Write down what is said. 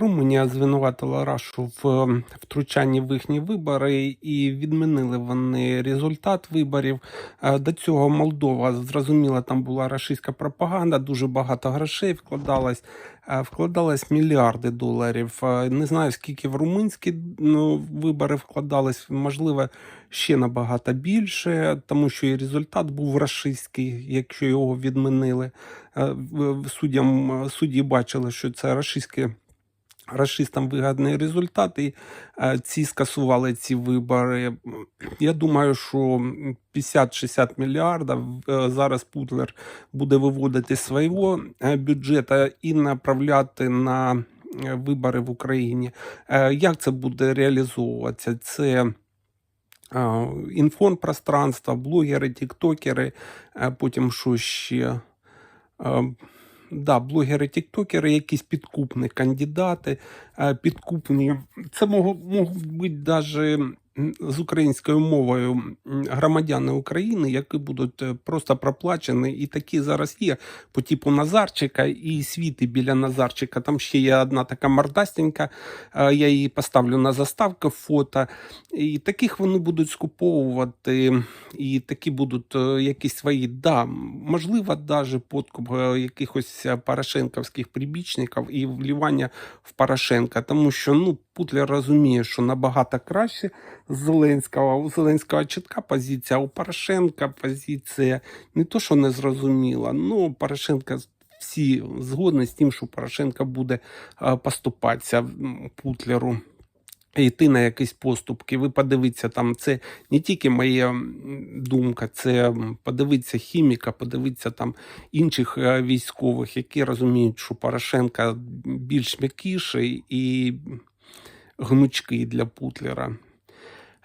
Румунія звинуватила Рашу в ем, втручанні в їхні вибори і відмінили вони результат виборів. Е, До цього Молдова зрозуміло, там була рашистська пропаганда, дуже багато грошей вкладалось. е, Вкладалось мільярди доларів. Е, Не знаю, скільки в румунські ну, вибори вкладалось, можливо, ще набагато більше, тому що і результат був рашистський, якщо його відмінили. Суддям, судді бачили, що це рашистське Рашистам вигідний результат, і е, ці скасували ці вибори. Я думаю, що 50-60 мільярдів е, зараз Путлер буде виводити свого е, бюджету і направляти на е, вибори в Україні. Е, Як це буде реалізовуватися? Це е, інфопространство, блогери, тіктокери, е, потім що ще? Да, блогери, тіктокери, якісь підкупні кандидати, е, підкупні. Це можуть бути навіть з українською мовою громадяни України, які будуть е, просто проплачені. І такі зараз є по типу Назарчика і світи біля Назарчика. Там ще є одна така мордастенька, е, я її поставлю на заставку фото. І таких вони будуть скуповувати, і такі будуть е, якісь свої, да, можливо, навіть подкуп якихось порошенковських прибічників і вливання в Порошенка, тому що ну, Путлер розуміє, що набагато краще Зеленського. У Зеленського чітка позиція, у Порошенка позиція не то, що не зрозуміла, ну Порошенка всі згодні з тим, що Порошенко буде поступатися Путлеру йти на якісь поступки. Ви подивіться, там це не тільки моя думка, це подивіться хіміка, подивіться там інших е, військових, які розуміють, що Порошенка більш м'якіший і гнучкий для Путлера.